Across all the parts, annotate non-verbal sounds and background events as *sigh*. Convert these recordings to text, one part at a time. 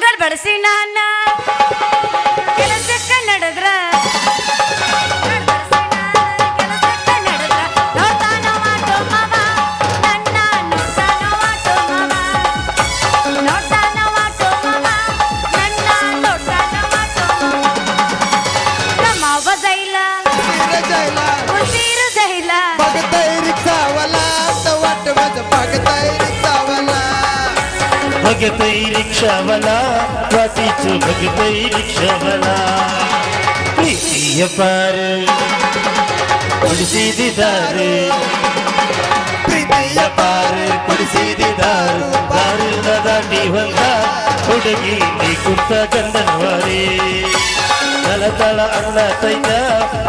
ಬಂಗಾರ ಬಳಸಿ ನಾನ भगतई रिक्षावाला वाटीचं भगतई रिक्षावाला ಪ್ರೀತಿಯ ಪಾರ ಕೊಡಿಸಿದಿದ್ದಾರೆ ಪ್ರೀತಿಯ ಪಾರ ಕೊಡಿಸಿದಿದ್ದಾರೆ ದಾರಿನ ದಾಟಿ ಹೊಂದ ಹುಡುಗಿ ನೀ ಕುಂತ ಗಂಧನವಾರಿ ತಳ ತಳ ಅನ್ನ ತೈತ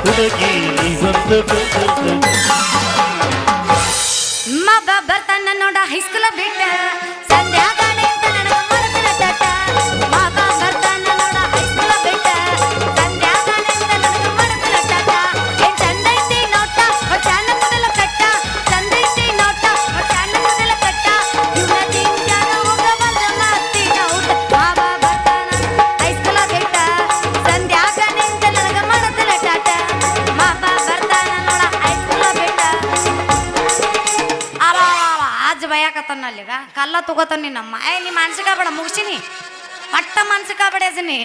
ಹುಡುಗಿ ನೀ ಬಂದು ಬಂದು ಮಗ ಬರ್ತಾನ ನೋಡ ಹೈಸ್ಕೂಲ ಬಿಟ್ಟ ಕಲ್ಲ ತಗೋತಾನ ನಿನ್ನ ಏ, ನೀ ಬೇಡ ಮುಗಿಸಿನಿ ಅಟ್ಟ ಮಾನಸಿಕ ಬೇಡಸಿನಿ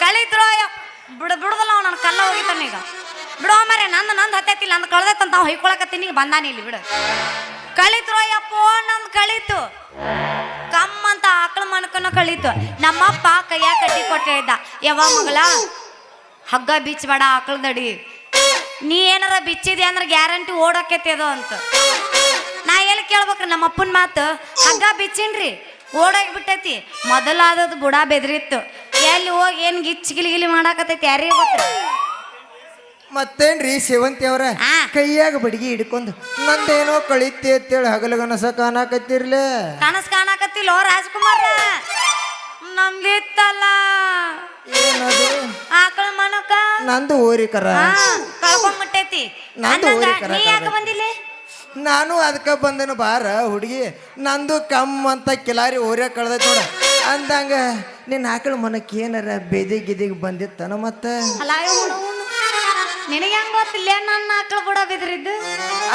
ಕಳಿದ್ರು ಬಿಡ, ಬಿಡುದಲ್ಲ ಅವ ನನ್ನ ಕಲ್ಲ ಹೋಗಿತಾನೆ ಈಗ. ಬಿಡೋ ಮರೆ ನಂದು ನಂದು ಹತ್ತೈತಿಲ್ಲ, ನಂದು ಕಳ್ದೈತಂತ ಅವ್ ಹೊಯ್ಕೊಳಕತ್ತೀನಿ ಈಗ ಬಂದಾನ ಇಲ್ಲಿ, ಬಿಡು. ಕಳಿತ್ರೋಯಪ್ಪ ಯಪ್ಪೋ ನಂದು ಕಳೀತು. ಕಮ್ಮ ಅಂತ ಆಕಳ ಮನಕನ ಕಳೀತು. ನಮ್ಮಪ್ಪ ಕೈಯ ಕಟ್ಟಿ ಕೊಟ್ಟೆ ಇದ್ದ. ಯಾವ ಮಗಳ, ಹಗ್ಗ ಬಿಚ್ಚಬೇಡ ಆಕಳದಡಿ. ನೀ ಏನಾರ ಬಿಚ್ಚಿದೆ ಅಂದ್ರೆ ಗ್ಯಾರಂಟಿ ಓಡೋಕೈತಿ ಅದು ಅಂತ. ಎಲ್ಲಿ ಕೇಳ್ಬೇಕ್ರಿ ನಮ್ಮ ಅಪ್ಪನ ಮಾತು. ಹಗ್ಗ ಬಿಚ್ಚಿನ್ರಿ. ಓಡೋಗಿ ಬಿಟ್ಟೈತಿ. ಮೊದಲಾದದ್ದು ಬುಡ ಬೆದರಿತ್ತು. ಎಲ್ಲಿ ಹೋಗಿ ಏನ್ ಗಿಚ್ಚಿ ಗಿಲಿ ಗಿಲಿ ಮಾಡಾಕತೈತಿ ಯಾರಿಗೆ ಗೊತ್ತ ಮತ್ತೇನ್ರಿ ಸೇವಂತಿ ಅವ್ರ? ಆ. ಕೈಯಾಗ ಬಡಿಗೆ ಹಿಡ್ಕೊಂಡು ನಂದೇನೋ ಕಳಿತಿ ಅಂತೇಳಿ ಹಗಲಗನಸ ಕಾಣಕತ್ತಿರ್ಲೆ. ಕನಸ ಕಾಣಾಕತ್ತಿಲ್ಲ ರಾಜ್ಕುಮಾರ ನಮ್ದಿತ್ತಲ್ಲ ಏನದು? ಆಕಳ ಮನಕ. ನಂದು ಓರಿಕರ ಕಳ್ಕೊಂಡ್ಬಿಟ್ಟೈತಿ ನಂದು ಅಂದಂಗ ಊರಿಗೆ ಕರ ನೀ ಯಾಕೆ ಬಂದಿಲ್ಲ? ನಾನು ಅದಕ್ಕೆ ಬಂದನು ಬಾರ ಹುಡುಗಿ. ನಂದು ಕಮ್ ಅಂತ ಕಿಲಾರಿ ಓರ್ಯ ಕಳ್ದೈತೆ ನೋಡ. ಅಂದಂಗ ನಿನ್ನ ಆಕಳ ಮನಕ್ಕೆ ಏನಾರ ಬೇದಿ ಗಿದಿಗೆ ಬಂದಿತ್ತನ ಮತ್ತ? ಅಲ್ಲ ನಿನಗೆ ಹೆಂಗ್ ಗೊತ್ತಿಲ್ಲ ನನ್ನ ಆಕಳ ಬುಡ ಬಿದ್ರಿದ್ದು.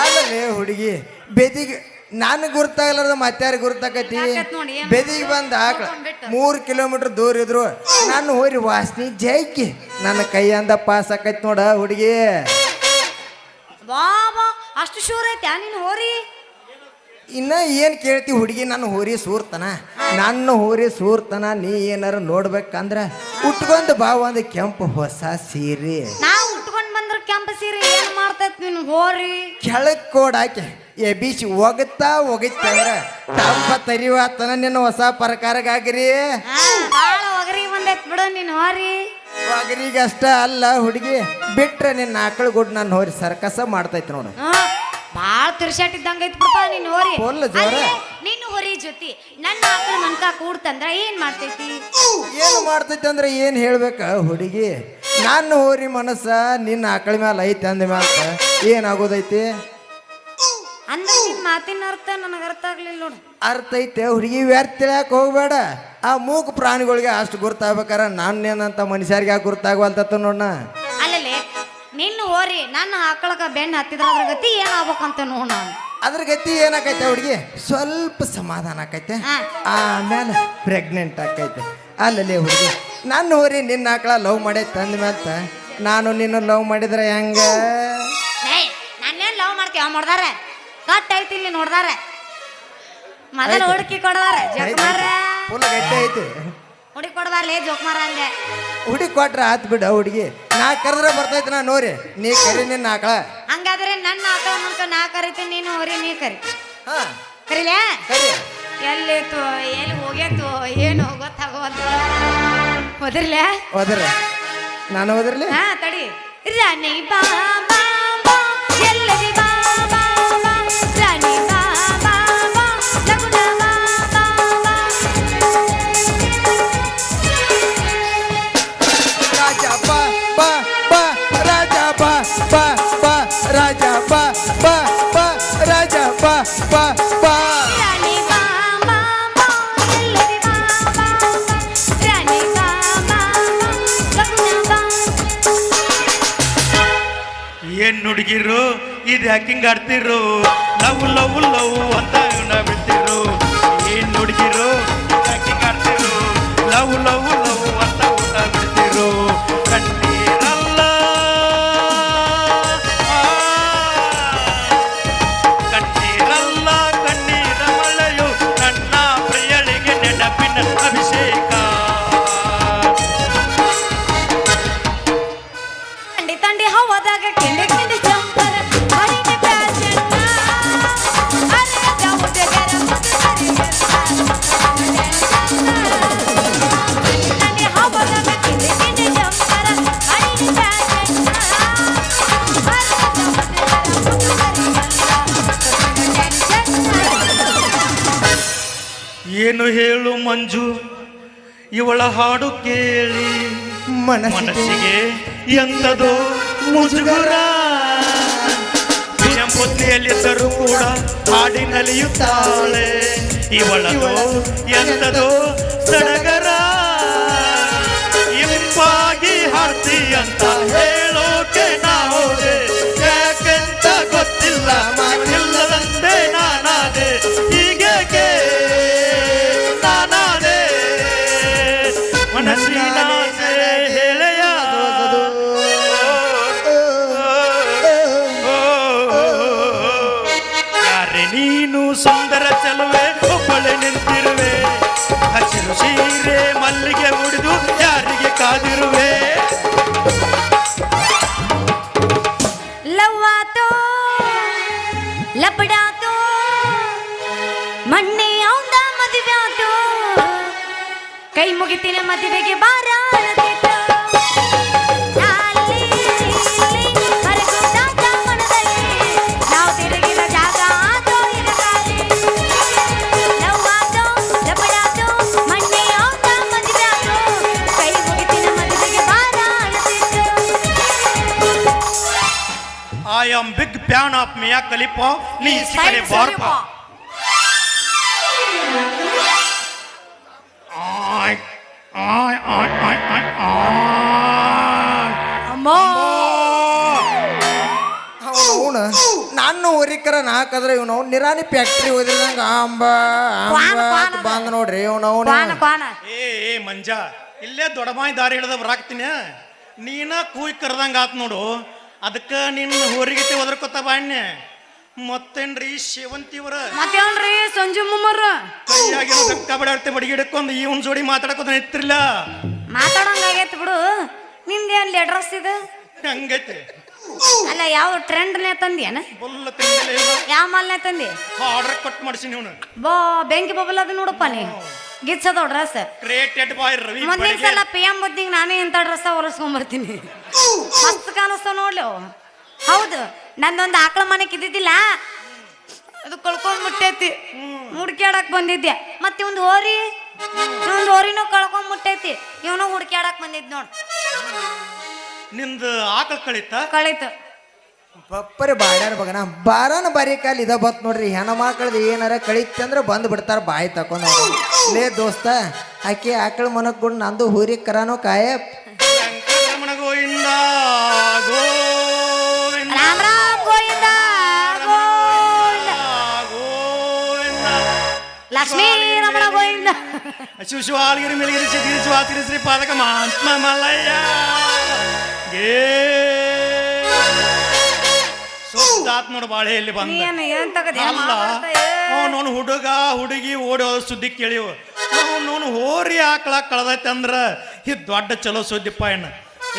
ಅಲ್ಲಲೇ ಹುಡುಗಿ ಬೆದಿಗೆ ನಾನು ಗುರ್ತಾಗಲಾರ್ದ ಮತ್ತಾರು ಗುರ್ತಾಕತಿ ಯಾಕತ್ ನೋಡಿ, ಏನ್ ಬೆದಿಗೆ ಬಂದ ಆಕಳ. ಮೂರು ಕಿಲೋಮೀಟರ್ ದೂರ ಇದ್ರು. ನಾನು ಹೋರಿ ವಾಸನಿ ಜೈಕಿ. ನನ್ನ ಕೈಯಿಂದ ಪಾಸ್ ಆಕೈತಿ ನೋಡ ಹುಡುಗಿ. ಅಷ್ಟು ಶೂರ್ ಐತೆ ನೀನು ಹೋರಿ? ಇನ್ನ ಏನ್ ಕೇಳ್ತಿ ಹುಡುಗಿ ನನ್ನ ಹೋರಿ ಸೂರ್ತನ? ನನ್ನ ಹೋರಿ ಸೂರ್ತನ ನೀ ಏನಾರ ನೋಡ್ಬೇಕಂದ್ರ ಉಟ್ಕೊಂಡ್ ಬಾ ಒಂದು ಕೆಂಪು ಹೊಸ ಸೀರೆ. ನಾವು ಉಟ್ಕೊಂಡ್ ಬಂದ್ರ ಕೆಂಪ ಸೀರೆ ಏನ್ ಮಾಡ್ತೈತಿ ನೀನು ಹೋರಿ? ಕೆಳಕ್ ಕೋಡ್ ಹಾಕಿ ಎಬಿಸಿ ಒಗತ್ತಾ ಹೋಗಿತ್ತಂದ್ರ ತಂಪ ತರಿವಾತನ ನಿನ್ನ ಹೊಸ ಪ್ರಕಾರಗಾಗ್ರಿ. ಹಾ, ಬಾಳ ಒಗರಿ ಬಂದೈತ್ ಬಿಡು ನೀನು ಹೋರಿ. ಒಗರಿಗೆ ಅಷ್ಟ ಅಲ್ಲ ಹುಡುಗಿ ಬಿಟ್ರೆ ನಿನ್ನ ಆಕಳ ಗುಡ್ ನಾನು ಹೋರಿ ಸರ್ಕಸ ಮಾಡ್ತೈತಿ ನೋಡು. ಬಾಳ ತಿರ್ಸಾಟ್ ಇದ್ದಂಗ ಐತ್ ಬಿಡಪ್ಪ ನೀನು ಹೋರಿ. ಫುಲ್ ಜೋರ. ಅಲ್ಲೇ ನೀನು ಹೊರಿ ಜೊತೆ ನನ್ನ ಆಕಳ ಮನ್ಕ ಕೂಡ್ತಂದ್ರ ಏನ್ ಮಾಡ್ತೈತಿ? ಏನು ಮಾಡ್ತೈತಿ ಅಂದ್ರೆ ಏನು ಹೇಳ್ಬೇಕ ಹುಡುಗಿ? ನನ್ನ ಹೋರಿ ಮನಸ್ಸ ನಿನ್ನ ಆಕಳ ಮ್ಯಾಲ ಐತಿ ಅಂದ ಮ್ಯಾಲ ಏನಾಗೋದೈತಿ? ಅಂದ್ರೆ ನಿನ್ ಮಾತಿನ ಅರ್ಥ ನನಗೆ ಅರ್ಥ ಆಗ್ಲಿಲ್ಲ ನೋಡು. ಅರ್ಥ ಐತೆ ಹುಡುಗಿ ವ್ಯರ್ಥ ತಿಳಿಯಾಕ ಹೋಗ್ಬೇಡ. ಆ ಮೂಕ್ ಪ್ರಾಣಿಗಳಿಗೆ ಅಷ್ಟು ಗುರ್ತಾಗ್ಬೇಕಾರ ನಾನೇನಂತ ಮನುಷ್ಯರಿಗೆ ಯಾಕೆ ಗುರ್ತಾಗವಲ್ತತ್ತ ನೋಡ ಅಲ್ಲಲ್ಲಿ ನಿನ್ನ ಹೋರಿ ನನ್ನ ಆಕಳಕ ಬೆಣ್ಣೆ ಹತ್ತಿದ್ರ ಅದ್ರ ಗತಿ ಏನಾಗ್ಬೇಕಂತ ನೋಡ ಅದ್ರ ಗತಿ ಏನಾಕೈತೆ ಹುಡುಗಿ? ಸ್ವಲ್ಪ ಸಮಾಧಾನ ಆಕೈತೆ. ಹಾ. ಆಮೇಲೆ ಪ್ರೆಗ್ನೆಂಟ್ ಆಕೈತೆ. ಅಲ್ಲಲ್ಲಿ ಹುಡುಗಿ ನನ್ನ ಹೋರಿ ನಿನ್ನ ಆಕಳ ಲವ್ ಮಾಡೈತೆ ತಂದ ಮೇಲೆ ನಾನು ನಿನ್ನ ಲವ್ ಮಾಡಿದ್ರೆ ಹೆಂಗ? ಏಯ್ ನಾನೇನ್ ಲವ್ ಮಾಡ್ತೀವ ಮಾಡ್ದಾರ? ಕಟ್ ಐತಿ ಇಲ್ಲಿ ನೋಡ್ದಾರ. ಮೊದಲ. ಹುಡುಕಿ ಕೊಡದಾರ ಜೋಕುಮಾರ ಫುಲ್ ಗಟ್ಟಿ ಐತಿ ಹುಡುಕಿ ಕೊಡದಾರ್ಲೇ ಜೋಕುಮಾರ ಅಂದೆ. ಹುಡುಕಿ ಕೊಟ್ರೆ ಆತ್ ಬಿಡ ಹುಡುಗಿ. ನಾ ಕರೆದ್ರೆ ಬರ್ತೈತಿ ನಾ ನೋರಿ ನೀ ಕರಿ ನಿನ್ನ ಆಕಳ. ಹಂಗಾದ್ರೆ ನನ್ನ ಆಕಳ ನಾ ಕರಿತೀನಿ ನೀನು ಹೋರಿ ನೀ ಕರಿ. ಹಾ. ಕರಿಲೇ? ಕರಿ. ಎಲ್ಲಿತ್ತು ಎಲ್ಲಿ ಹೋಗ್ಯತ್ತು ಏನು ಗೊತ್ತಾಗೋದು ಹೋದ್ರಲೇ ಹೋದ್ರೆ ನಾನು ಹೋದ್ರಲಿ ಹಾ ತಡಿ. ರಾಣಿ ಬಾ ಹುಡುಗಿರು ಇದು ಹ್ಯಾಕಿಂಗ್ ಆಡ್ತಿರು ಲವ್ ಹಾಡು ಕೇಳಿ ಮನಸ್ಸಿಗೆ ಎಂದದು ಎಂತದೋ ಮುಜುಗುರ. ಪ್ರಿಯಂ ಪುತ್ರಿಯಲ್ಲಿದ್ದರೂ ಕೂಡ ಹಾಡಿನಲಿಯುತ್ತಾಳೆ. ಇವಳದು ಎಂದದು ಸಡಗರ. ಇಂಪಾಗಿ ಹಾಡ್ತಿ ಅಂತ ಹೇಳೋಕೆ ನಾವು ಯಾಕೆಂತ ಗೊತ್ತಿಲ್ಲ ಸೀರೆ ಮಲ್ಲಿಗೆ ಉಡಿದು ಯಾರಿಗೆ ಕಾದಿರುವೆ? ಲವ್ವಾತೋ, ಲಪಡಾತೋ, ಮಣ್ಣೆ ಅವಂದ ಮದುವೆ ಆತೋ ಕೈ ಮುಗಿತಿನ ಮದುವೆಗೆ ಬಾರ ಬಿಗ್ of ನೀ ಈಚೆ ಕಡೆ ಬಾರ್ಪ ಆಯ್ ಆಯ್ ಆಯ್ ಆಯ್ ಆಯ್ ಆಯ್ ಅಮ್ಮೋ ನಾನು ಹೊರಿಕರ ನಾಕದ್ರ ಇವನು ನಿರಾನಿ ಫ್ಯಾಕ್ಟ್ರಿ ಓದಿದಂಗ ಅಂಬ ಕ್ವಾನ, ಕ್ವಾನ ಅಂಬ ಬಂದ್ ನೋಡ್ರಿ ಇವನು ಏ ಏ ಮಂಜ ಇಲ್ಲೇ ದೊಡ್ಡಮಾಯಿ ದಾರಿ ಹಿಡ್ದ ಬರಾಕ್ತೀನಿ ನೀನ ಕೂಯ್ ಕರ್ದಂಗ ಆತ್ ನೋಡು. ಅದಕ್ಕೆ ನಿನ್ನ ಹೋರಿಗಿತಿ ಒದರ್ಕೊತ ಬಾಣ್ಯ ಮತ್ತೇನ್ರಿ ಸೇವಂತಿವರ ಮತ್ತೇನ್ರಿ ಸಂಜು ಮುಮ್ಮರ ಕೈಯಾಗಿನ ಕಬಡ್ಡಿ ಆಡ್ತೆ ಬಡಿಗೆ ಹಿಡ್ಕೊಂಡು ಇವನ್ ಜೋಡಿ ಮಾತಾಡಕೋತ ನಿಂತಿರ್ಲಿಲ್ಲ ಮಾತಾಡಂಗಾಗೈತಿ ಬಿಡು. ನಿಂದೇನ್ ಲೆಡ್ರಸ್ ಇದು? ಹಂಗೈತೆ? ಅಲ್ಲ ಯಾವ ಟ್ರೆಂಡ್ನೇ ತಂದಿಯನ? ಯಾವ ಮಾಲ್ನೇ ತಂದಿ? ಆರ್ಡರ್ ಕೊಟ್ಟು ಮಾಡಿಸಿ ಇವನು. ಬಾ ಬೆಂಕಿ ಬಬಲ್ ಅದು ನೋಡಪ್ಪ ನೀ. ಗಿಚ್ಚದ ಡ್ರೆಸ್ ಕ್ರಿಯೇಟೆಡ್ ಬಾಯ್ ರವಿ ಮುಂದಿನ ಸಲ ಪಿ ಎಂ ಬದ್ನಿಗೆ ನಾನೇ ಇಂಥ ಡ್ರೆಸ್ ಹೊರಸ್ಕೊಂಬರ್ತೀನಿ ಮಸ್ತ್ ಕಾಣಿಸ್ತಾವ ನೋಡ್ಲಿ. ಹೌದು ನಂದೊಂದು ಆಕಳ ಮನೆಗೆ ಇದ್ದಿದ್ದಿಲ್ಲ ಅದು ಕಳ್ಕೊಂಡ್ಬಿಟ್ಟೈತಿ ಹುಡ್ಕ್ಯಾಡಕ್ ಬಂದಿದ್ದೆ. ಮತ್ತೆ ಒಂದು ಹೋರಿ? ಒಂದು ಹೋರಿನೂ ಕಳ್ಕೊಂಡ್ಬಿಟ್ಟೈತಿ ಇವನು ಹುಡ್ಕ್ಯಾಡಕ್ ಬಂದಿದ್ ನೋಡ್. ನಿಂದು ಆಕಳ ಕಳಿತ? ಕಳೀತು. ಬಪ್ಪರಿ ಬಾಡ್ಯಾರ ಬಗನ ಬಾರನ ಬಾರಿ ಕಾಲ ಇದ ಬತ್ ನೋಡ್ರಿ. ಹೆಣ ಮಕ್ಕಳದು ಏನಾರ ಕಳಿತಿ ಅಂದ್ರೆ ಬಂದು ಬಿಡ್ತಾರ ಬಾಯಿ ತಕೊಂಡ. ಲೇ ದೋಸ್ತ ಆಕೆ ಆಕಳ ಮನಕ್ ಗುಡ್ ನಂದು ಹೂರಿ ಕರಾನು ಕಾಯ ಲಕ್ಷ್ಮೀ ರಮಣ ಗೋವಿಂದ. ಶಿವ ಶಿವ ಆಲ್ಗಿರಿ ಮೆಲಗಿರಿ ಪಾದಕ ಮಹಾತ್ಮ ಮಲ್ಲಯ್ಯ ಗೇ ಸುತ್ತಾತ್ ನೋಡು ಬಾಳೆ ಇಲ್ಲಿ ಬಂದ? ನೀನ್ ಏನ್ ತಗದಿ? ಅಲ್ಲ ಅವನವನು ಹುಡುಗ ಹುಡುಗಿ ಓಡಿ ಹೋದ ಸುದ್ದಿ ಕೇಳಿವು. ಅವನವನು ಹೋರಿ ಆಕಳ ಕಳದೈತೆ ಅಂದ್ರ ಈ ದೊಡ್ಡ ಚಲೋ ಸುದ್ದಿಪ್ಪ ಏನ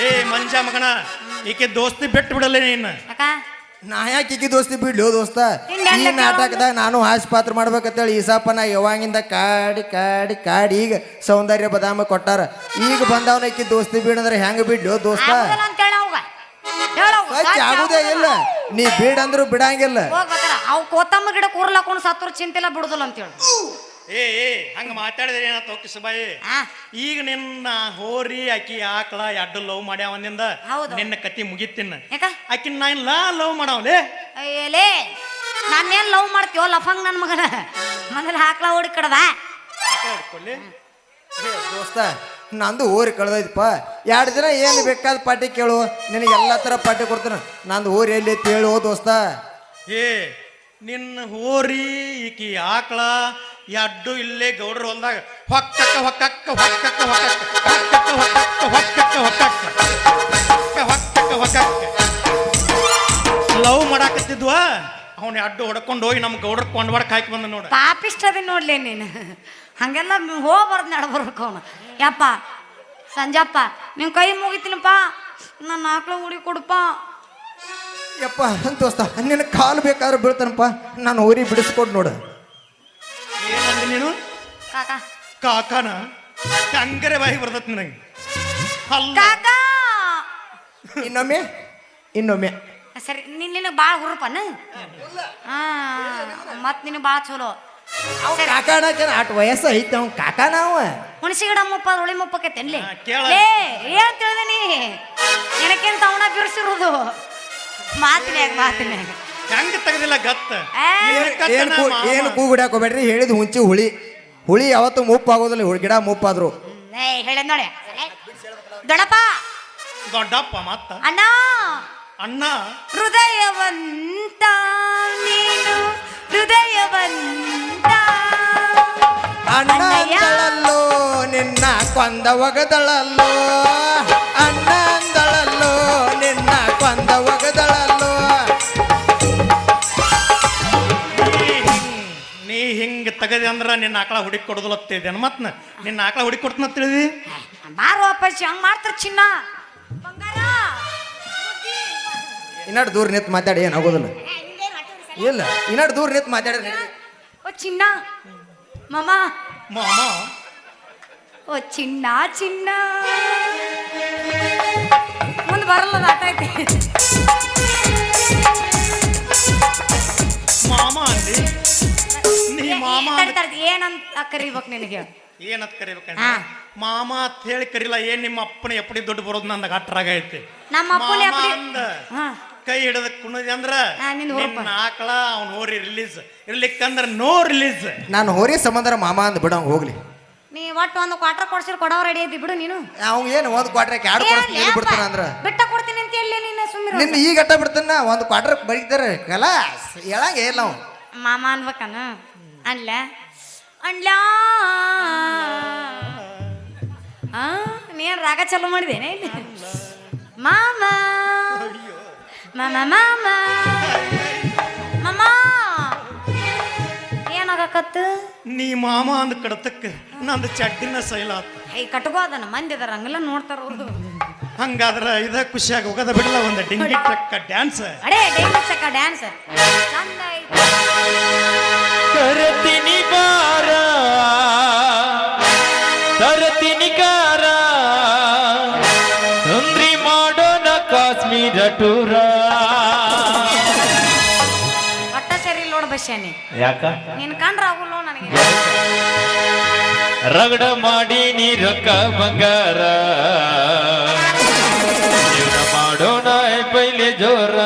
ಏ ಮಂಜ ಮಗನ ಈಕೆ ದೋಸ್ತಿ ಬಿಟ್ಟು ಬಿಡಲ್ಲ ನೀನು. ಅಕ್ಕ ನಾ ಯಾಕೆ ಈಕೆ ದೋಸ್ತಿ ಬಿಡ್ಲೋ ದೋಸ್ತ? ಈ ನಾಟಕದಾಗ ನಾನು ಹಾಸ್ಯ ಪಾತ್ರ ಮಾಡ್ಬೇಕಂತೇಳಿ ಈಸಪ್ಪನ ಯಾವಾಗಿಂದ ಕಾಡಿ ಕಾಡಿ ಕಾಡಿ ಈಗ ಸೌಂದರ್ಯ ಬದಾಮ ಕೊಟ್ಟಾರ. ಈಗ ಬಂದವನ ಈಕಿ ದೋಸ್ತಿ ಬಿಡಂದ್ರೆ ಹೆಂಗ ಬಿಡ್ಲೋ ದೋಸ್ತ? ಆಗುದಿಲ್ಲ ಅಂತ ಹೇಳ ಅವಾಗ. ಹೇಳವ್ ಸಚ್ಚ ಆಗುದೇ ಇಲ್ಲ. ನೀ ಬಿಡಂದ್ರು ಬಿಡಂಗಿಲ್ಲ. ಹೋಗ್ಬೇಕಾರ. ಅವು ಕೋತಂಬ ಗಿಡ ಕೂರ್ಲಾಕೊಂಡು ಚಿಂತೆ ಚಿಂತಿಲ್ಲ ಬಿಡುದಿಲ್ಲ ಅಂತ ಹೇಳಿ ಏ ಏ ಹಂಗ ಮಾತಾಡಿದ್ರೆ ಏನ ಕಿಸಬಾಯಿ? ಆ. ಈಗ ನಿನ್ನ ಹೋರಿ ಆಕಿ ಆಕಳ ಎಡ್ಡು ಲವ್ ಮಾಡ್ಯಾವನಿಂದ ಹೌದು. ನಿನ್ನ ಕತಿ ಮುಗಿತಿನ್ನ ಯಾಕ? ನಾ ಇಲ್ಲ ಲವ್ ಮಾಡವಲೇ? ಅಯ್ಯಲೇ ನಾನೇನ್ ಲವ್ ಮಾಡ್ತೀವೋ ಲಫಂಗ್ ನನ್ನ ಮಗನ. ಆಮೇಲೆ ಹಾಕ್ಲ ಓಡಿ ಕಡದ. ಕೊಡ್ಲಿ ಹಿಡ್ಕೊಳ್ಳಿ ಏ ದೋಸ್ತ ನಂದು ಊರಿ ಕಳ್ದೈತಪ್ಪ. ಎರಡು ದಿನ ಏನು ಬೇಕಾದ ಪಾಟಿ ಕೇಳು. ನಿನಗೆ ಎಲ್ಲ ಥರ ಪಾಟಿ ಕೊಡ್ತಾನೆ. ನಂದು ಊರು ಎಲ್ಲಿ ಹೇಳು ದೋಸ್ತ. ಏ, ನಿನ್ನ ಹೋರಿ ಈಕಿ ಆಕಳ, ಎಡ್ಡು ಇಲ್ಲೇ ಗೌಡರು ಹೊಲ್ದಾಗ ಹೊಕ್ಕಕ್ಕ ಹೊಕ್ಕಕ್ಕ ಹೊಕ್ಕಕ್ಕ ಹೊಕ್ಕಕ್ಕ ಹೊಕ್ಕಕ್ಕ ಹೊಕ್ಕಕ್ಕ ಹೊಕ್ಕಕ್ಕ ಹೊಕ್ಕಕ್ಕ ಹೊಕ್ಕಕ್ಕ ಲವ್ ಮಾಡಾಕತ್ತಿದ್ವಾ? ಅವನ ಅಡ್ಡು ಹೊಡ್ಕೊಂಡು ಹೋಗಿ ನಮ್ಮ ಗೌಡ್ರ ಕೊಂಡ್ಬಾಡಕ್ ಹಾಕಿ ಬಂದ ನೋಡ. ಪಾಪಿಷ್ಟ ಅದಿ ನೋಡ್ಲಿ ನೀನು. ಹಂಗೆಲ್ಲ ಹೋಗ್ಬಾರ್ದು ನಡ್ಬರ್ಬೇಕು ಅವನು. ಯಪ್ಪ ಸಂಜಪ್ಪ ನಿನ್ ಕೈ ಮುಗಿತೀನಪ್ಪ. ನನ್ನ ಆಕಳು ಉಡಿ ಕೊಡಪ್ಪ. ಯಪ್ಪ ದೋಸ್ತ ನಿನ್ನ ಕಾಲು ಬೇಕಾದ್ರೆ ಬೀಳ್ತಾನಪ್ಪ. ನಾನು ಊರಿ ಬಿಡಿಸ್ಕೊಡು ನೋಡು. ಏನಂದ್ರೆ ನೀನು? ಕಾಕ. ಕಾಕನ? ಹಂಗರೆ ಬಾಯಿ ಬರ್ತತ್ ನನಗೆ. ಅಲ್ಲ. ಕಾಕ! ಇನ್ನೊಮ್ಮೆ ಇನ್ನೊಮ್ಮೆ. ಸರಿ ನಿನ್ನ ನಿನಗೆ ಭಾಳ ಹುರುಪನ? ಹಾ ಮತ್ ನಿನಗೆ ಭಾಳ ಚಲೋ. ಸರಿ. ಆಟ ವಯಸ್ಸು ಐತೆ ಅವ್ನು ಕಾಕ ನಾವು ಹುಣಸಿ ಗಿಡ ಮುಪ್ಪ ಹುಳಿ ಮುಪ್ಪಕೈತೇನ್ಲಿ. ಲೇ ಏನ್ ತಿಳಿದೀನಿ ನಿನಕೇನ್ ತವಣ ಬಿರ್ಸಿರೋದು? ಮಾತಿನ್ಯಾಗ ಮಾತಿನ್ಯಾಗ ಹೆಂಗ ತೆಗ್ದಿಲ್ಲ ಗತ್ತ? ಏನು ಕೂ ಏನು ಕೂ ಗುಡ್ಯಾಕ ಹೋಗ್ಬೇಡ್ರಿ ಹೇಳಿದ ಹುಂಚಿ ಹುಳಿ. ಹುಳಿ ಯಾವತ್ತು ಮುಪ್ಪ ಆಗೋದಿಲ್ಲ ಹುಳಿ ಗಿಡ ಮುಪ್ಪಾದ್ರು ಏ ಹೇಳಿದ್ ನೋಡಿ ದೊಡಪ್ಪ ದೊಡ್ಡಪ್ಪ ಮತ್ತ? ಅಣ್ಣ ಅಣ್ಣ. ಹೃದಯವಂತ ನೀನು ಹೃದಯವಂತ? ಅಣ್ಣ ಅಂದಳಲ್ಲೋ ನಿನ್ನ ಕೊಂದ ಒಗದಳಲ್ಲೋ. ಅಣ್ಣ ಅಂದಳಲ್ಲೋ ನಿನ್ನ ಕೊಂದ ಒಗದಳಲ್ಲೋ. ನೀ ಹಿಂಗ್- ನೀ ಹಿಂಗ್ ತೆಗದಿ ಅಂದ್ರ ನಿನ್ನ ಆಕಳ ಹುಡುಕಿ ಕೊಡೋದಿಲ್ಲ ಮತ್ನ ನಿನ್ನ ಆಕಳ ಹುಡುಕಿ ಕೊಡ್ತನ ತಿಳಿದಿ? ಮಾರು ಅಪ್ಪಾಜಿ ಹಂಗ್ ಮಾಡ್ತಾರ ಚಿನ್ನ? ಬಂಗಾರ? ಇನ್ನಡ್ ದೂರ ನಿಂತು ಮಾತಾಡಿ ಏನು ಆಗೋದಿಲ್ಲ. ಇಲ್ಲ ಇನ್ನಡ್ ದೂರ ನಿಂತು ಮಾತಾಡಿದ್ರೆ ಓ ಚಿನ್ನ. ಮಾಮ. ಮಾಮ. ಓ ಚಿನ್ನ ಚಿನ್ನ. ಮುಂದೆ ಬರಲ್ಲ ಐತಿ ಮಾಮ ಅಂದಿ ನೀ ಮಾಮ ಏನಂತ ಕರಿಬೇಕು ನಿನಗೆ? ಏನಂತ ಕರಿಬೇಕು ಹಾ. ಮಾಮ ಅಂತ ಹೇಳಿ ಕರಿಲ್ಲ ಏನ್ ನಿಮ್ಮ ಅಪ್ಪನ ಎಪ್ಪಡಿ ದುಡ್ಡು ಬರೋದು ನಂದ ಅಟ್ರಾಗ ಐತಿ ನಮ್ಮ ಅಪ್ಪನ ಅಂದ. ಕೈ ಹಿಡಿದ ಕುಣದಿ ಅಂದ್ರ ನಿನ್ನ. ನಿನ್ನ ಆಕಳ ಅವ್ನ ಹೋರಿ ರಿಲೀಸ್ ಇರ್ಲಿಕ್ಕಂದ್ರ ನೋ ರಿಲೀಸ್ ನಾನು ಹೋರಿ ಸಂಬಂಧರ ಮಾಮ ಅಂದ್ ಬಿಡ ಅವ್ನ್ ಹೋಗ್ಲಿ. ನೀ ಒಟ್ಟು ಒಂದು ಕ್ವಾರ್ಟರ್ ಕೊಡ್ಸಿರ್ ಕೊಡೋ ರೆಡಿ ಐತಿ ಬಿಡು ನೀನು. ಅವ್ನ್ ಏನು ಒಂದು ಕ್ವಾರ್ಟರ್ ಎರಡು ಕೊಡಿಸ್ತೀನಿ ಏನ್ ಬಿಡ್ತಾನ? ಅಂದ್ರ? ಬಿಟ್ಟ ಕೊಡ್ತೀನಿ ಅಂತ ಹೇಳಿ ನೀನು ಸುಮ್ಮನೆ ನಿನ್ನ ಈಗ ಅಟ್ಟ ಬಿಡ್ತಾನ ಒಂದು ಕ್ವಾಟ್ರ್ ಬರೀತಾರೆ ಕಲಾ ಹೇಳಂಗ ಇಲ್ಲ ಅವ ಮಾಮ ಅನ್ಬೇಕನ? ಅನ್ಲ? ಅನ್ಲ. ಆ ನೀನ್ ರಾಗ ಚಲೋ ಮಾಡಿದೇನೆ ಇಲ್ಲಿ? ಮಾಮ. ಮಾಮ ಮಾಮ ಮಾಮ ಏನಾಗಕತ್ತು? ನೀ ಮಾಮ ಅಂದ ಕಡತಕ್ಕ ನಂದು ಚಡ್ಡಿನ ಸೈಲ ಆತ. ಐ ಕಟ್ಕೋ ಅದನ್ನ ಮಂದಿ ಅದಾರ ಹಂಗೆಲ್ಲ ನೋಡ್ತಾರ ಅವ್ರು ಹಂಗಾದ್ರ ಇದ ಖುಷಿಯಾಗಿ ಹೋಗದ ಬಿಡಲ್ಲ ಒಂದು ಡಿಂಗಿ ಟಕ್ಕ ಡ್ಯಾನ್ಸ್. ಅಡೇ dinghy ಚಕ್ಕ dance. ಚಂದ ಕರತಿನಿ ಬಾರ ತರತಿನಿ ಕಾರ. ತೊಂದ್ರಿ ಮಾಡೋಣ ಕಾಶ್ಮೀರ ಟೂರ. ಬಸ್ಯಾನಿ ಯಾಕ? ನಿನ್ ಕಂಡ್ರ ಆಗುಲ್ಲ ನನಗೆ. ರಗಡ ಮಾಡಿ ನೀ ರೊಕ್ಕ ಬಂಗಾರ ಮಾಡೋಣ ಪೈಲೆ ಜೋರ.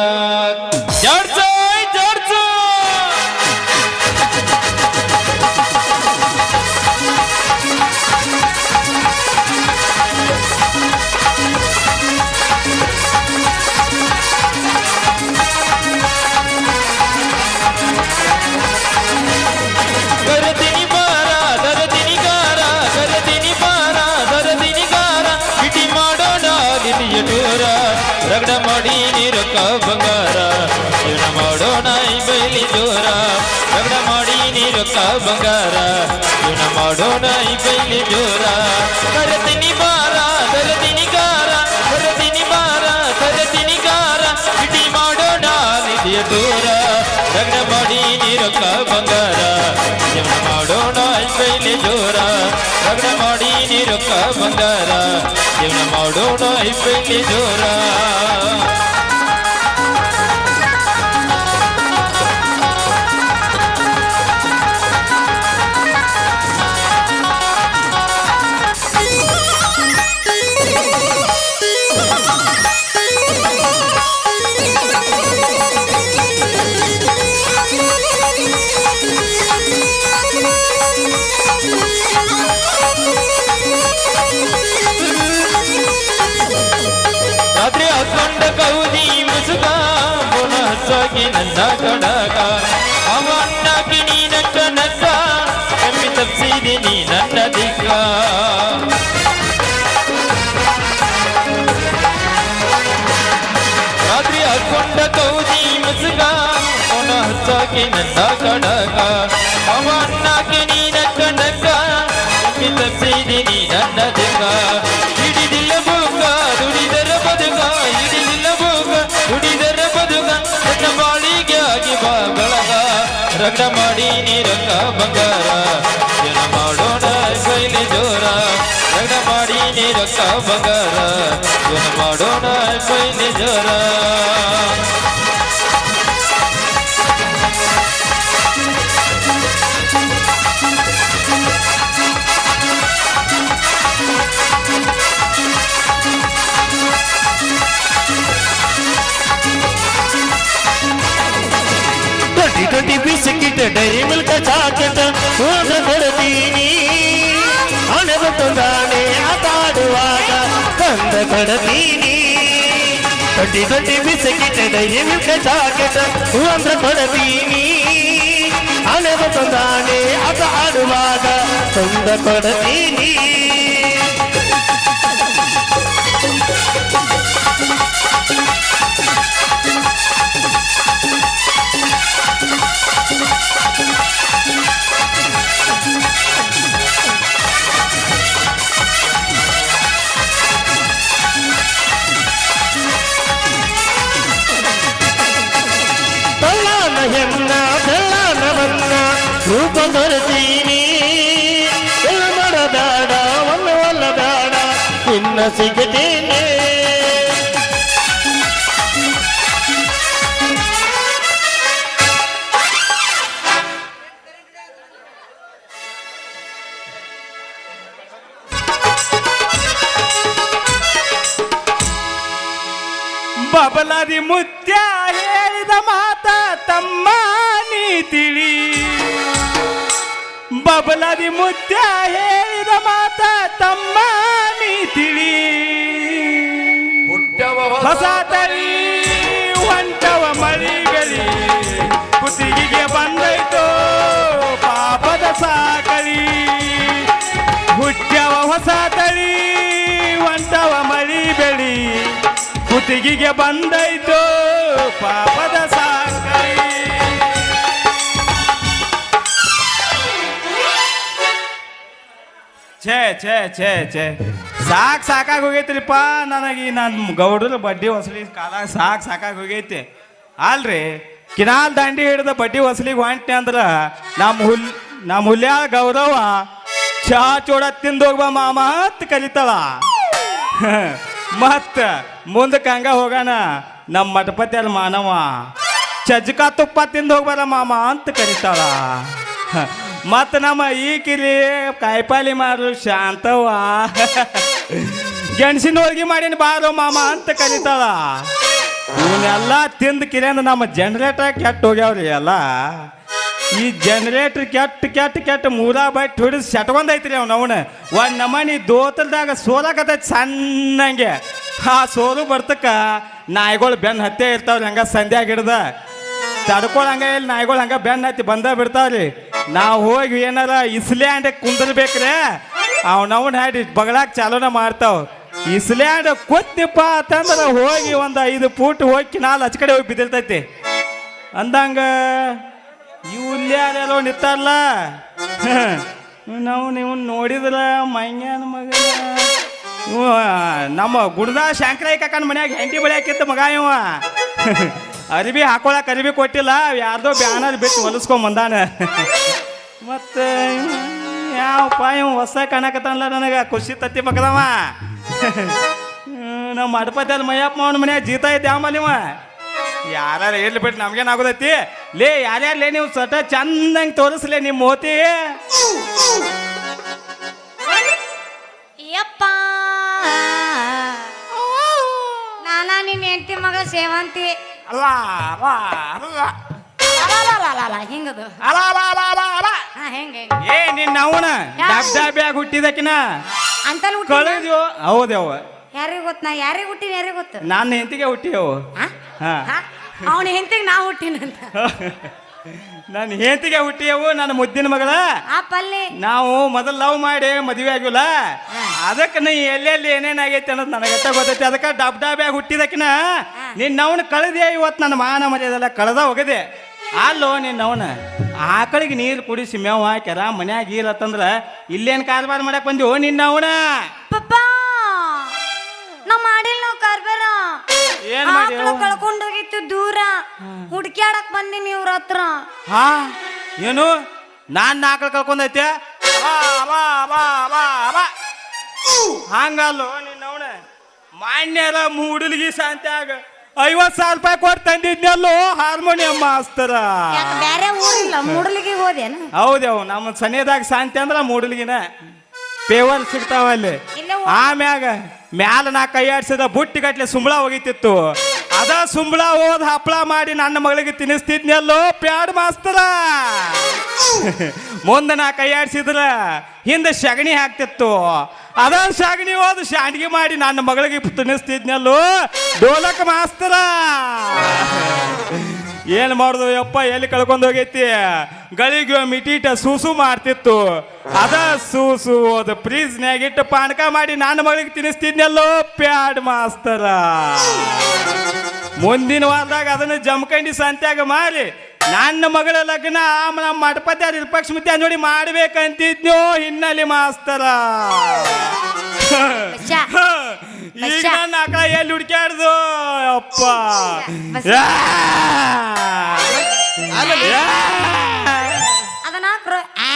ಕರದಿನಿ ಬಾರ ದರದಿನಿ ಗಾರ ಕರದಿನಿ ಬಾರ ದರದಿನಿ ಗಾರ ಇಟಿ ಮಾಡೋಣ ನಿಧಿಯ ದೂರ ರಗಡ ಮಾಡಿ ನೀರಕ್ಕ ಬಂಗಾರ ಜೀವನ ಮಾಡೋಣ ಐಪೈಲಿ ಜೋರ ರಗಡ ಮಾಡಿ ನೀರೊಕ್ಕ ಬಂಗಾರ ಜೀವನ ಮಾಡೋಣ ಐಪೈಲಿ ಜೋರ ಹಚ್ಚಾಕಿ ನನ್ನ ಕಡಗ ಅವ ಅಣ್ಣಾಕೆ ನೀನ ಸೇರಿ ನೀ ನನ್ನ ದಿಕ್ಕ ಹಿಡಿದಿಲ್ಲ ಭೋಗ, ದುಡಿದರ ಬದುಕ ಹಿಡಿದಿಲ್ಲ ಭೋಗ, ದುಡಿದರ ಬದುಕ ನನ್ನ ಬಾಳಿಗೆ ಆಗಿ ಬಾ ಬಳಗ. ರಗಡ ಮಾಡಿ ನೀ ರಂಗ ಬಂಗಾರ. ಜನ ಮಾಡೋಣ ಕೈಲಿ ಜೋರ. ರಗಡ ಮಾಡಿ ನೀ ರಂಗ ಬಂಗಾರ. ಜನ ಮಾಡೋಣ ಕೈಲಿ ಜೋರ. ಡೈರಿ ಮಿಲ್ಕ್ ಚಾಕೆಟ್ ಹೋದ ಕೊಡ್ತೀನಿ ಹಣದ ತಂದಾನೆ ಆಟ ಆಡುವಾಗ ತಂದ ಕೊಡ್ತೀನಿ twenty twenty biscuit Dairy Milk chocolate ಹೋದ ಕೊಡ್ತೀನಿ ಹಣದ ತಂದಾನೆ ಆಟ ಆಡುವಾಗ ತಂದ ಕೊಡ್ತೀನಿ ರೂಪ ಬರ್ತೀನಿ ಮಾಡ ಬೇಡ ಒಮ್ಮೆ ಒಲ್ಲದಾಡ ಇನ್ನ ಸಿಗತೀನಿ ಬಬಲಾದಿ ಮುತ್ಯ ಹೇಳಿದ ಮಾತ ತಮ್ಮ ನೀ ತಿಳಿ ಬಬಲಾದಿ ಮುದ್ದ ಹೇಳಿದ ಮಾತ ತಮ್ಮ ನೀ ತಿಳಿ ಹೊಸ ತಳಿ ಹೊಂಟವ ಮಳಿಗಳಿ. ಕುತ್ತಿಗೆಗೆ ಬಂದೈತೋ ಪಾಪದ ಸಾಕಳಿ. ಹುಟ್ಟವ ಹೊಸ ತಳಿ ಹೊಂಟವ ಮಳಿ ಬೆಳಿ ಕುತ್ತಿಗೆಗೆ ಬಂದೈತೋ ಪಾಪದ ಸಾಕಳಿ. ಛೇ ಛೇ ಛೇ ಛೇ. ಸಾಕು ಸಾಕಾಗಿ ಹೋಗೈತ್ರಿಪ್ಪ ನನಗೆ ಈ ನನ್ನ ಗೌಡ್ರ ಬಡ್ಡಿ ವಸೂಲಿ ಕಾಲ ಸಾಕು ಸಾಕಾಗಿ ಹೋಗೈತಿ. ಅಲ್ರಿ ಕಿನಾಲ್ ದಂಡಿ ಹಿಡಿದ ಬಡ್ಡಿ ವಸೂಲಿಗೆ ಹೊಂಟೆ ಅಂದ್ರೆ ನಮ್ಮ ಹುಲ್ ನಮ್ಮ ಹುಲ್ಯ ಗೌರವ ಚಾ ಚೂಡ ತಿಂದು ಹೋಗ್ಬ ಮಾಮ ಅಂತ ಕಲಿತಾಳ. ಮತ್ತ ಮುಂದಕ್ಕೆ ಹಂಗ ಹೋಗೋಣ ನಮ್ಮ ಮಠಪತಿಯಲ್ಲಿ ಮಾನವ. ಚಜ್ಕ ತುಪ್ಪ ತಿಂದು ಹೋಗ್ಬಾರ ಮಾಮ ಅಂತ ಕರಿತಾಳ. ಮತ್ತ ನಮ್ಮ ಕಿರಿ ಕಾಯಿಪಾಲಿ ಮಾರು ಶಾಂತವ್ವ. ಗೆಣಸಿನ ಹೋಳ್ಗಿ ಮಾಡಿನ ಬಾರೋ ಮಾಮ ಅಂತ ಕರಿತಾಳ. ಇವನ್ನೆಲ್ಲ ತಿಂದು ಅಂದ್ರೆ ನಮ್ಮ ಜನರೇಟರ್ ಕೆಟ್ಟ ಹೋಗ್ಯಾವ್ರಿ ಎಲ್ಲ. ಈ ಜನರೇಟರ್ ಕೆಟ್ಟ ಕೆಟ್ಟ ಕೆಟ್ಟ ಮೂರ ಬಟ್ ಹೊಡಿದು ಸೆಟ್ಕೊಂಡೈತ್ರಿ ಅವ್ನು ಅವನ. ಒಂದು ನಮನಿ ದೋತಲ್ದಾಗ ಸೋಲಾಕತೈತಿ ಸಣ್ಣಂಗೆ. ಆ ಸೋಲು ಬರ್ತಕ್ಕ. ನಾಯಿಗಳು ಬೆನ್ನು ಹತ್ತೆ ಇರ್ತಾವ್ರಿ ಹಂಗ ಸಂಧ್ಯಾಗ ಹಿಡ್ದ ತಡ್ಕೊಳಂಗ ಇಲ್ಲಿ, ನಾಯಿಗಳು ಹಂಗ ಬೆನ್ನು ಹತ್ತಿ ಬಂದ ಬಿಡ್ತಾವ್ರಿ. ನಾವು ಹೋಗಿ ಏನಾರ ಇಸ್ಲ್ಯಾಂಡ್ ಕುಂದರ್ಬೇಕ್ರೆ, ಅವ್ನವ್ನ ಹಾಡಿ ಬಗಳಾಕ್ ಚಾಲೂನ ಮಾಡ್ತಾವ್. ಇಸ್ಲ್ಯಾಂಡ್ ಕೂತ್ನಿಪ್ಪ ಅಂತಂದ್ರೆ ಹೋಗಿ ಒಂದು ಐದು ಫೂಟ್ ಹೋಗಿ ನಾಲ್ ಹಚ್ಚ ಕಡೆ ಹೋಗಿ ಬಿದ್ದಿರ್ತೈತಿ. ಅಂದಂಗ, ಇವು ಯಾರ್ಯಾರೋ ನಿಂತಾರಲ್ಲ? ನಾವು ನೀವು ನೋಡಿದ್ರ ಮೈನ್ಯಾನ ಮಗ. ನಮ್ಮ ಗುಡ್ದ ಶಂಕರಾಯ ಕಾಕನ ಮನ್ಯಾಗ ಹೆಂಡಿ ಬಳಿ ಹಾಕಿತ್ತು ಮಗ ಇವ. ಅರಿಬಿ ಹಾಕೊಳಕ್ ಅರಿವಿ ಕೊಟ್ಟಿಲ್ಲ, ಯಾರ್ದೋ ಬ್ಯಾನರ್ ಬಿಟ್ಟು ಹೊಲಿಸ್ಕೊಂಡ್ ಬಂದಾನ. ಮತ್ತೆ ಯಾವಪ್ಪ ಇವ ಹೊಸ ಕಾಣಕತ್ತಾನಲ್ಲ ನನಗೆ, ಖುಷಿ ತತ್ತಿ ಮಗದವ. ನಮ್ಮ ಮಡಪದಲ್ಲಿ ಮಯ್ಯಪ್ಪ ಅವನ ಮನ್ಯಾಗ ಜೀತ ಐತೆ ಆಮೇಲೆ ಯಾರು ಇರ್ಲಿ ಬಿಟ್ಟು ನಮ್ಗೇನಾಗೋದೈತಿ? ಲೇ, ಯಾರ್ಯಾರು ನೀವು ಸಟ ಚಂದಂಗೆ ತೋರಿಸ್ಲೇ ನಿಮ್ಮ ಮೋತಿ. ನಾನಾ ನಿನ್ನ ಹೆಂಡತಿ ಮಗ ಸೇವಂತಿ. ಅಲ್ಲ ಅಲ್ಲ ಅಲ್ಲ. ಹಿಂಗದು? ಅಲ್ಲ ಅಲ್ಲ ಅಲ್ಲ ಅಲ್ಲ ಅಲ್ಲ ಹಾ ಹೆಂಗೆ ಏ ನಿನ್ನ ಅವನ ಡಬ್ ಡಬ್ಯಾಗ ಹುಟ್ಟಿದಕಿನ? ಅಂತಲ್ ಹುಟ್ಟಿ ಕಳೆದ್ಯೋ? ಹೌದವ ಯಾರಿಗ್ ಗೊತ್ತ ನಾ ಯಾರಿಗ್ ಹುಟ್ಟಿನ ಯಾರಿಗ್ ಗೊತ್ತು? ನನ್ನ ಹೆಂತಿಗೆ ಹುಟ್ಟಿಯವು ಹಾ. ಅವನ ಹೆಂಡತಿಗೆ ನಾ ಹುಟ್ಟಿನಂತ. *laughs* ನನ್ನ ಹೆಂಡತಿಗೆ ಹುಟ್ಟಿಯವು ನನ್ನ ಮುದ್ದಿನ ಮಗಳ. ಆ ಪಲ್ಲಿ. ನಾವು ಮೊದಲು ಲವ್ ಮಾಡಿ ಮದುವೆ ಆಗಿಲ್ಲ. ಅದಕ್ಕೆ ನೀ ಎಲ್ಲೆಲ್ಲಿ ಏನೇನಾಗೈತೆ ಅನ್ನೋದು ನನಗೆ ಗೊತ್ತೈತಿ. ಅದಕ್ಕೆ ಡಬ್ ಡಾಬ್ಯಾಗ ಹುಟ್ಟಿದಕ್ಕಿನ ನಿನ್ನ ಅವನು ಕಳೆದೆ ಇವತ್ತು ನನ್ನ ಮಾನ ಮರ್ಯಾದೆಲ್ಲ ಕಳೆದ ಹೋಗದೆ. ಅಲ್ಲೋ ನಿನ್ನ ಅವನ ಆಕಳಿಗೆ ನೀರು ಕುಡಿಸಿ ಮೇವು ಹಾಕ್ಯಾರ ಮನ್ಯಾಗ ಇರತ್ತಂದ್ರ ಇಲ್ಲೇನು ಕಾರ್ಬಾರ್ ಮಾಡಕ್ ಬಂದಿವು ನಿನ್ನ ಅವನ ಪಪ್ಪ ನಾ ಮಾಡಿಲ್ಲ ನಾವು ಕಾರ್ಬಾರ. ಏನ್ ಮಾಡಿ ಆಕಳು ಕಳ್ಕೊಂಡೋಗಿತ್ತು ದೂರ. ಹುಡ್ಕ್ಯಾಡಕ್ ಬಂದಿನಿ ಇವ್ರ ಹತ್ರ. ಹಾ? ಏನು? ನಾನ್ ಆಕಳು ಕಳ್ಕೊಂಡೈತೆ? ಹಂಗಲ್ಲ ಅಬಾ, ಅಬಾ, ಅಬಾ, ಅಬಾ. ಹಂಗಲ್ಲೋ ನಿನ್ನ ಅವನ. ಮಾನ್ಯರ ಮೂಡಲ್ಗಿ ಶಾಂತ್ಯಾಗ ಐವತ್ ಸಾವಿರ ರೂಪಾಯಿ ಕೊಟ್ಟು ತಂದಿದ್ನಲ್ಲೋ ಹಾರ್ಮೋನಿಯಂ ಮಾಸ್ತರ. ಬೇರೆ ಊರಿಲ್ಲ ಮೂಡಲಿಗೆ ಹೋದೇನು ಹೌದೇವು ನಮ್ಮ ಸನೇದಾಗ ಶಾಂತಿ ಅಂದ್ರ ಮೂಡಲ್ಗಿನ. ಪೇವರ್ ಸಿಗ್ತಾವ ಅಲ್ಲಿ. ಆಮ್ಯಾಗ ಮ್ಯಾಲ ನಾ ಕೈಯಾಡ್ಸಿದ ಬುಟ್ಟಿ ಗಟ್ಲೆ ಸುಂಬಳ ಹೋಗಿತ್ತಿತ್ತು. ಅದ ಸುಂಬಳ ಹೋದ್ ಹಪ್ಪಳ ಮಾಡಿ ನನ್ನ ಮಗಳಿಗೆ ತಿನ್ನಿಸ್ತಿದ್ನೆಲ್ಲೋ ಪ್ಯಾಡ್ ಮಾಸ್ತರ. ಮುಂದೆ ನಾ ಕೈಯಾಡ್ಸಿದ್ರ ಹಿಂದೆ ಸಗಣಿ ಹಾಕ್ತಿತ್ತು. ಅದ ಸಗಣಿ ಹೋದ್ ಶಾಂಡ್ಗಿ ಮಾಡಿ ನನ್ನ ಮಗಳಿಗೆ ತಿನ್ನಿಸ್ತಿದ್ನೆಲ್ಲೋ ಡೋಲಕ್ ಮಾಸ್ತರ. ಏನ್ ಮಾಡುದು ಯಪ್ಪ ಎಲ್ಲಿ ಕಳ್ಕೊಂಡು ಹೋಗೈತಿ? ಗಳಿಗೆ ಮಿಟೀಟ ಸೂಸು ಮಾಡ್ತಿತ್ತು. ಅದ ಸೂಸು ಅದ ಫ್ರೀಜ್ನ್ಯಾಗ ಇಟ್ಟು ಪಾನಕ ಮಾಡಿ ನನ್ನ ಮಗಳಿಗೆ ತಿನ್ನಿಸ್ತಿದ್ನೆಲ್ಲೋ ಪ್ಯಾಡ್ ಮಾಸ್ತರ. ಮುಂದಿನ ವಾರದಾಗ ಅದನ್ನ ಜಮಖಂಡಿ ಸಂತ್ಯಾಗ ಮಾರಿ ನನ್ನ ಮಗಳ ಲಗ್ನ ನಮ್ಮ ಮಠಪತಿ ವಿಪಕ್ಷಮಿತಿ ನೋಡಿ ಮಾಡ್ಬೇಕಂತಿದ್ನೋ ಹಿನ್ನೆಲೆ ಮಾಸ್ತರ. ಈಗ. ನನ್ನ ಆಕಳ ಎಲ್ಲಿ ಹುಡ್ಕ್ಯಾಡ್ದು ಅಪ್ಪ. ಯಾ! ಯಾ! ಅದನ್ನ ಹಾಕ್ರು ಆ?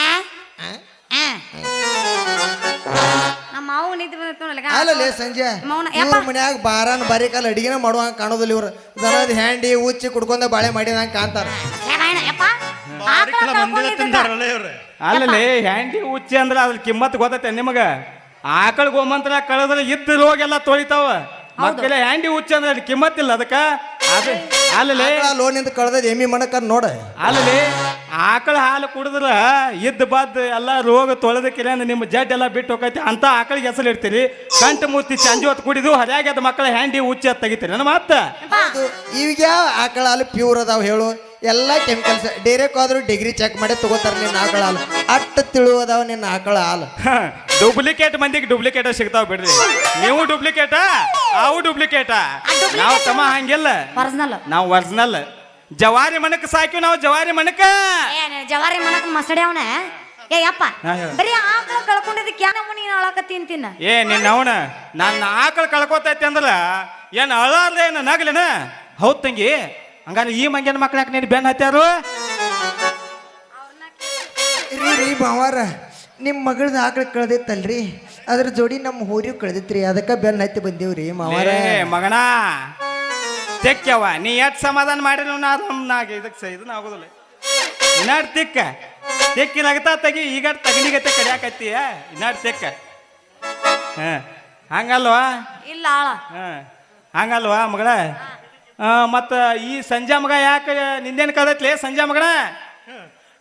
ಆ. ನಮ್ಮ ಮಾವು ಬಂದಿತ್ತು ನೋಡಲ್ಲ ಅಲ್ಲಲೇ ಸಂಜೆ ಮೌನ ಇವ್ರ ಯಪ್ಪ ಮನ್ಯಾಗ ಬಾರನ್ ಬರೀ ಕಾಲ ಅಡಿಗೆನ ಮಾಡುವಂಗ ಕಾಣೋದಿಲ್ಲ ಇವ್ರು ದನದ ಹ್ಯಾಂಡಿ ಉಚ್ಚಿ ಕುಡ್ಕೊಂಡ ಬಾಳೆ ಮಾಡಿದಂಗ ಕಾಣ್ತಾರ ಏ ಬಾಯ್ನ, ಯಪ್ಪ ಆಕಳ ಕಳ್ಕೊಂಡಿದ್ದಕ್ಕ. ಅಲ್ಲಲೇ ಹ್ಯಾಂಡಿ ಉಚ್ಚಿ ಅಂದ್ರೆ ಅದ್ರ ಕಿಮ್ಮತ್ ಗೊತ್ತೈತೆ ನಿಮಗ ಆಕಳ ಗೋಮಂತ್ರ ಕಳೆದ್ರೆ ಇದ್ದ ರೋಗೆಲ್ಲ ತೊಳಿತಾವ. ಮಕ್ಕಳ ಹ್ಯಾಂಡಿ ಹುಚ್ಚ ಅಂದ್ರೆ ಅಲ್ಲಿ ಕಿಮ್ಮತ್ತಿಲ್ಲ ಅದಕ್ಕ. ಅದು ಅಲ್ಲಲೇ ಲೋನಿಂದ ಕಳ್ದದ ಎಮ್ಮಿ ಮಣಕ ನೋಡ. ಅಲ್ಲಿ ಆಕಳ ಹಾಲು ಕುಡಿದ್ರ ಇದ್ದ ಬದ್ ಎಲ್ಲ ರೋಗ ತೊಳೆದಕ್ಕಿಲ್ಲ ಅಂದ್ರೆ ನಿಮ್ಮ ಜಡ್ ಎಲ್ಲ ಬಿಟ್ಟು ಹೋಗೈತಿ. ಅಂತ ಆಕಳಿಗೆ ಹೆಸರು ಇಡ್ತೀರಿ. ಕಂಠ ಮೂರ್ತಿ ಚಂಜು ಹೊತ್ತು ಕುಡಿದು ಹರಿಯಾಗಿ ಅದ ಮಕ್ಕಳ ಹ್ಯಾಂಡಿ ಹುಚ್ಚಿ ತೆಗಿತೀರಿ. ನನ್ನ ಮಾತ? ಈಗ ಆಕಳ ಹಾಲು ಪ್ಯೂರ್ ಅದಾವ ಹೇಳು. ಎಲ್ಲ ಕೆಮಿಕಲ್ಸ್ ಡೈರೆಕ್ಟ್ ಆದ್ರೂ ಡಿಗ್ರಿ ಚೆಕ್ ಮಾಡಿ ತಗೋತಾರ ನಿನ್ನ ಆಕಳ ಹಾಲು. ಅಟ್ಟ ತಿಳು ಅದಾವ ನಿನ್ನ ಆಕಳ ಹಾಲು. ಡೂಪ್ಲಿಕೇಟ್ ಮಂದಿಗೆ ಡೂಪ್ಲಿಕೇಟ್ ಸಿಗ್ತಾವ ಬಿಡ್ರಿ. ನೀವು ಡೂಪ್ಲಿಕೇಟ ಅವು ಡೂಪ್ಲಿಕೇಟ ನಾವು ತಮ್ಮ ಹಂಗಿಲ್ಲ. ಒರಿಜಿನಲ್ ನಾವು ಒರಿಜಿನಲ್ ಜವಾರಿ ಮಣಕ್ ಸಾಕಿವ್ ನಾವು ಜವಾರಿ ಮಣಕ. ಏ ಜವಾರಿ ಮನಕ್ ಮಸಡೆ ಅವನ. ಏ ಯಪ್ಪ. ಬರೀ ಆಕಳ ಕಳ್ಕೊಂಡಿದ್ದಕ್ಕೆ ಯಾವ ನೀನು ಅಳಕತ್ತಿ ಅಂತಿನ? ಏ ನಿನ್ನ ಅವನ ನನ್ನ ಆಕಳ ಕಳ್ಕೊತೈತಿ ಅಂದ್ರ ಏನ್ ಅಳಾರ್ದ ಏನ ನಗ್ಲೇನ? ಹೌದ್ ತಂಗಿ. ಹಂಗಾರೆ ಈ ಮಂಗ್ಯನ ಮಕ್ಳು ಯಾಕೆ ನೀನು ಬೆನ್ನ ಹತ್ಯಾರು? ರೀ ರೀ ಭಾವಾರ ನಿಮ್ಮ ಮಗಳದ ಆಕಳ ಕಳ್ದಿತ್ತಲ್ರಿ ಅದ್ರ ಜೋಡಿ ನಮ್ಮ ಹೋರಿ ಕಳ್ದಿತ್ರಿ. ಅದಕ್ಕೆ ಬೆನ್ ಹತ್ತಿ ಬಂದೇವ್ರಿ ಮಾವಾರ ಏ ಮಗನ ತೆಕ್ಕವ ನೀ ಎಟ್ ಸಮಾಧಾನ ಮಾಡಿ ನಾ ನಾಗ. ಇದಕ್ಕೆ ಸಹ ಇದನ್ನ ಆಗೋದಿಲ್ಲ. ಇನ್ನಾಡ್ ತಿಕ್ಕ. ತೆಕ್ಕಿಲಾಗತ್ತ ತೆಗಿ ಈಗ ತಗನಿಗತ್ತೆ ಕಡಿಯಾಕತ್ತೀಯ ಇನ್ನಾಡ್ ತೆಕ್ಕ. ಹಾಂ ಹಂಗಲ್ವಾ? ಇಲ್ಲ ಆಳ. ಹ ಹಂಗಲ್ವಾ ಮಗಳ? ಮತ್ತ ಈ ಸಂಜೆ ಮಗ ಯಾಕೆ ನಿಂದೇನು ಕಳ್ದೈತ್ಲಿ ಸಂಜೆ ಮಗನ?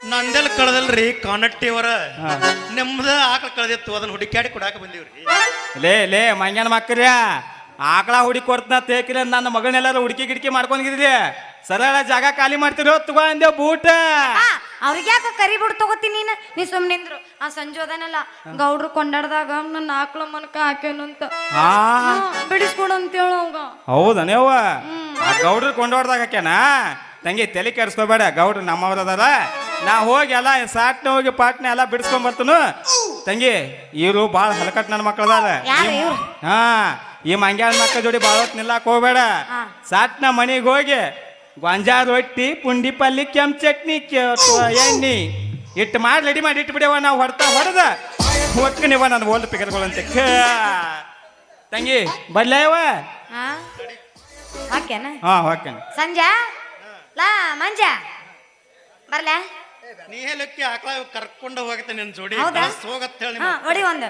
ನಂದೆಲ್ಲ ಕಳ್ದಲ್ರಿ ಕಾನಟ್ಟಿಯವರ ನಿಮ್ದ ಆಕಳ ಕಳ್ದಿತ್ತು ಅದನ್ನ ಹುಡುಕ್ಯಾಡಿ ಕೊಡಾಕ ಬಂದೀವ್ರಿ. ಲೇ ಲೇ ಮಂಗ್ಯಾನ ಮಕ್ಕರ್ಯ ಆಕಳ ಹುಡುಕಿ ಕೊಡ್ತನ ತೇಕಿಲ್ಲ ನನ್ನ ಮಗಳನ್ನೆಲ್ಲಾರು ಹುಡುಕಿ ಗಿಡ್ಕಿ ಮಾಡ್ಕೊಂಡಿದ್ರಿ ಸರಳ ಜಾಗ ಖಾಲಿ ಮಾಡ್ತಿರೋ ತಗೋ ಅಂದೆ ಬೂಟ. ಅವ್ರಿಗೆ ಯಾಕೆ ಕರಿ ಬಿಡ್ ತಗೋತೀನಿ ನೀನು? ನೀ ಸುಮ್ಮನಿಂದ್ರು ಆ ಸಂಜೋದನಲ್ಲ ಗೌಡ್ರು ಕೊಂಡಾಡ್ದಾಗ ನನ್ನ ಆಕಳ ಮನಕ ಹಾಕೇನು ಅಂತ. ಹಾ ಬಿಡಿಸ್ಕೊಡು ಅಂತ ಹೇಳು ಅವಾಗ ಹೌದನೇವ ಆ ಗೌಡ್ರು ಕೊಂಡಾಡ್ದಾಗ ಹಾಕ್ಯಾನ ತಂಗಿ ತಲೆ ಕೆಡಿಸ್ಕೋಬೇಡ ಗೌಡ್ರು ನಮ್ಮವ್ರದಾರ. ನಾ ಹೋಗಿ ಎಲ್ಲ ಸಾಟ್ನ ಹೋಗಿ ಪಾಟ್ನ ಎಲ್ಲ ಬಿಡಿಸ್ಕೊಂಡ್ ಬರ್ತನು. ತಂಗಿ ಇವ್ರು ಭಾಳ ಹಲಕಟ್ ನನ್ನ ಮಕ್ಕಳದಾರ ಹಾ ಈ ಮಂಗ್ಯಾಳ ಮಕ್ಕಳ ಜೋಡಿ ಬಾಳ ಹೊತ್ತು ನಿಲ್ಲಾಕ ಹೋಗ್ಬೇಡ. ಸಾಟ್ನ ಮನೆಗೆ ಹೋಗಿ ಗೊಂಜಾಳ ರೊಟ್ಟಿ ಪುಂಡಿ ಪಲ್ಲಿ ಕೆಂಪ್ ಚಟ್ನಿ ಎಣ್ಣಿ. ಇಟ್ಟು ಮಾಡಿ ರೆಡಿ ಮಾಡಿ ಇಟ್ಬಿಡವ ನಾವು ಹೊಡ್ತಾ ಹೊಡೆದ. ಹೊತ್ಕನಿವ ನಾನು ಓಲ್ಡ್ ಪಿಕರ್ಗಳಂತೆ ತಂಗಿ ಬರ್ಲೇವ ಹಾ? ಹಾಕ್ಯಾನ ಹಾ ಹೋಗ್ತೇನೆ ಸಂಜೆ? ಲಾ ಮಂಜ? ಬರ್ಲೆ? ನೀ ಹೇಳಕ್ಕೆ ಆಕಳ ಕರ್ಕೊಂಡು ಹೋಗುತ್ತೆ ನಿನ್ನ ಜೋಡಿ. ಹೋಗತ್ತೆ ಹೇಳಿ ಹೊಡಿ ಒಂದು.